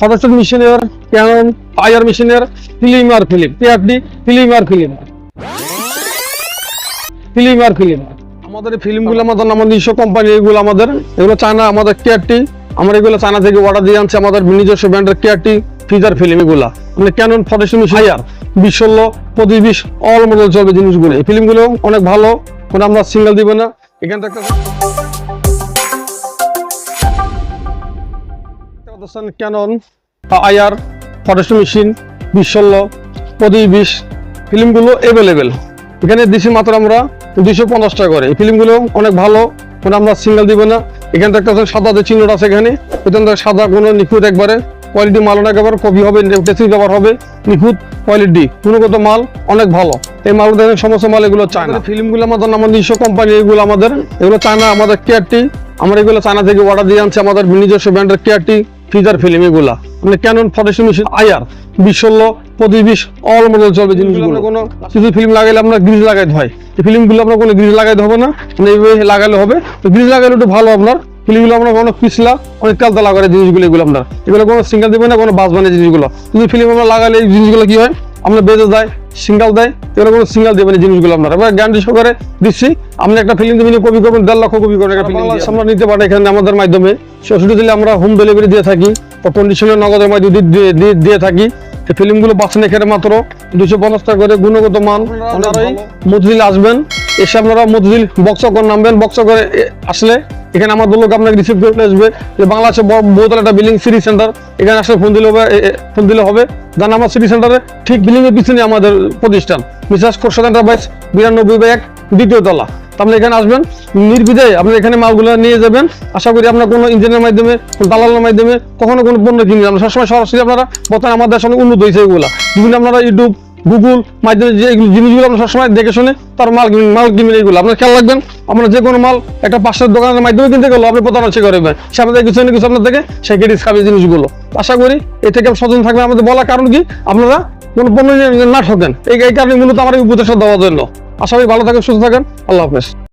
Photostat মেশিনের Canon আয়ার মেশিনের ফিল্ম আর ফিলিম টিআরডি ফিল্ম আর ফিল্ম ফিল্ম আর ফিলিম আমাদের ফিল্মগুলো আমাদের আমাদের নিজস্ব কোম্পানি এগুলো আমাদের। এগুলো চায়না আমাদের কেয়ারটি আমরা এগুলো চায়না থেকে অর্ডার দিয়ে আনছি আমাদের নিজস্ব ব্র্যান্ডের কেয়ারটি ফিজার ফিল্ম এগুলা। মানে ক্যানন মেশিন আয়ার বিশ ষোলো, পঁচিশ বিশ অল মডেল চলবে জিনিসগুলো। এই ফিল্মগুলো অনেক ভালো, কোনো আমরা সিঙ্গেল দিব না। এখান থেকে একটা ক্যানন আয়ার ফটোস্ট মেশিন বিশ ষোলো পঁচিশ বিশ ফিল্মগুলো অ্যাভেলেবেল এখানে দিছি মাত্র আমরা দুইশো পঞ্চাশ টাকা করে। এই ফিল্মগুলো অনেক ভালো, কোনো আমরা সিঙ্গেল দিব না। এখানে তো একটা সাদা যে চিহ্নটা আছে এখানে, এখান সাদা কোনো নিখুঁত একবারে কোয়ালিটি মাল অনেক একবার কপি হবে টেস্টিং ব্যবহার হবে, নিখুঁত কোয়ালিটি গুণগত মাল অনেক ভালো। এই মাল দেখেন, সমস্ত মাল এগুলো চায় না ফিল্মগুলো আমাদের আমাদের নিজস্ব কোম্পানি এগুলো আমাদের, এগুলো চায় না আমাদের কেয়ারটি আমরা এগুলো চায়না থেকে অর্ডার দিয়ে আনছি, আমাদের নিজস্ব ব্র্যান্ডের কেয়ারটি ফিজার ফিল্ম এগুলা। মানে ক্যানন ফটোস্ট মেশিন আয়ার বিশ ষোলো পঁচিশ বিশ অল মডেল চলবে জিনিসগুলো। কোনো কিছু ফিল্ম লাগাইলে আমরা গ্রিজ লাগাইতে হয়। এই ফিল্মগুলো আপনার কোনো গ্রিজ লাগাইতে হবে না। মানে এইভাবে লাগালে হবে। তো গ্রিজ লাগালে একটু ভালো আপনার। ফিল্মগুলো আমরা অনেক পিছলা অনেক কালতা লাগালে জিনিসগুলো এগুলো আপনার। এগুলো কোনো সিঙ্গেল দেবে না কোনো বাস বানিয়ে জিনিসগুলো। কিন্তু ফিল্ম আমরা লাগালে এই জিনিসগুলো কি হয়? আমরা বেজে দেয় সিঙ্গেল দেয় এগুলো কোনো সিঙ্গেল দেবে জিনিসগুলো আপনার। এবার গ্যারান্টি সহকারে দিচ্ছি। আপনি একটা ফিল্ম দেবেন কবি করবেন দেড় লক্ষ কবি করবেন একটা ফিল্ম আমরা নিতে পারেন এখানে আমাদের মাধ্যমে। সেটা দিলে আমরা হোম ডেলিভারি দিয়ে থাকি। বা কন্ডিশনের নগদের মাধ্যমে দিয়ে- থাকি। ফিল্মগুলো পাচ্ছেন এখানে মাত্র দুশো পঞ্চাশ টাকা করে গুণগত মান। ওনারাই মতিঝিল আসবেন। এসে আপনারা মতিঝিল বক্সকর নামবেন। বক্সকরে আসলে এখানে আমার লোক আপনাকে রিসিভ করে আসবে। যে বাংলাদেশে বহুতল একটা বিল্ডিং সিটি সেন্টার এখানে আসলে ফোন দিলে হবে ফোন দিলে হবে। জান আমার সিটি সেন্টারে ঠিক বিল্ডিং এর পিছনে আমাদের প্রতিষ্ঠান। মিসাস খোরশাদ এন্টারপ্রাইজ বিরানব্বই বাই এক দ্বিতীয় তলা। আপনি এখানে আসবেন, নির্বিধায় আপনি এখানে মালগুলো নিয়ে যাবেন। আশা করি আপনার কোনো ইঞ্জিনের মাধ্যমে দালালের মাধ্যমে, কখনো কোনো পণ্য কিনে যাবেন সবসময় সরাসরি আপনারা বর্তমানে আমাদের সঙ্গে উন্নত হয়েছে এগুলা। বিভিন্ন আপনারা ইউটিউব গুগল মাধ্যমে যে জিনিসগুলো আপনার সবসময় দেখে শুনে তার মাল মাল কিনবেন এইগুলো। আপনার খেয়াল রাখবেন, আপনার যে কোনো মাল একটা পাশের দোকানের মাধ্যমে কিনতে গেলো আপনি প্রতারণা শিকার করবেন সে আপনাদের কিছু না কিছু আপনার থেকে সে কেটে খাবে জিনিসগুলো। আশা করি এ থেকে সচেতন থাকবে আমাদের বলার কারণ কি? আপনারা কোনো পণ্য না ঠকেন। এই কারণে মূলত আমার এই উপদেশটা দেওয়ার জন্য আশা করি ভালো থাকেন, সুস্থ থাকেন। আল্লাহ হাফেজ।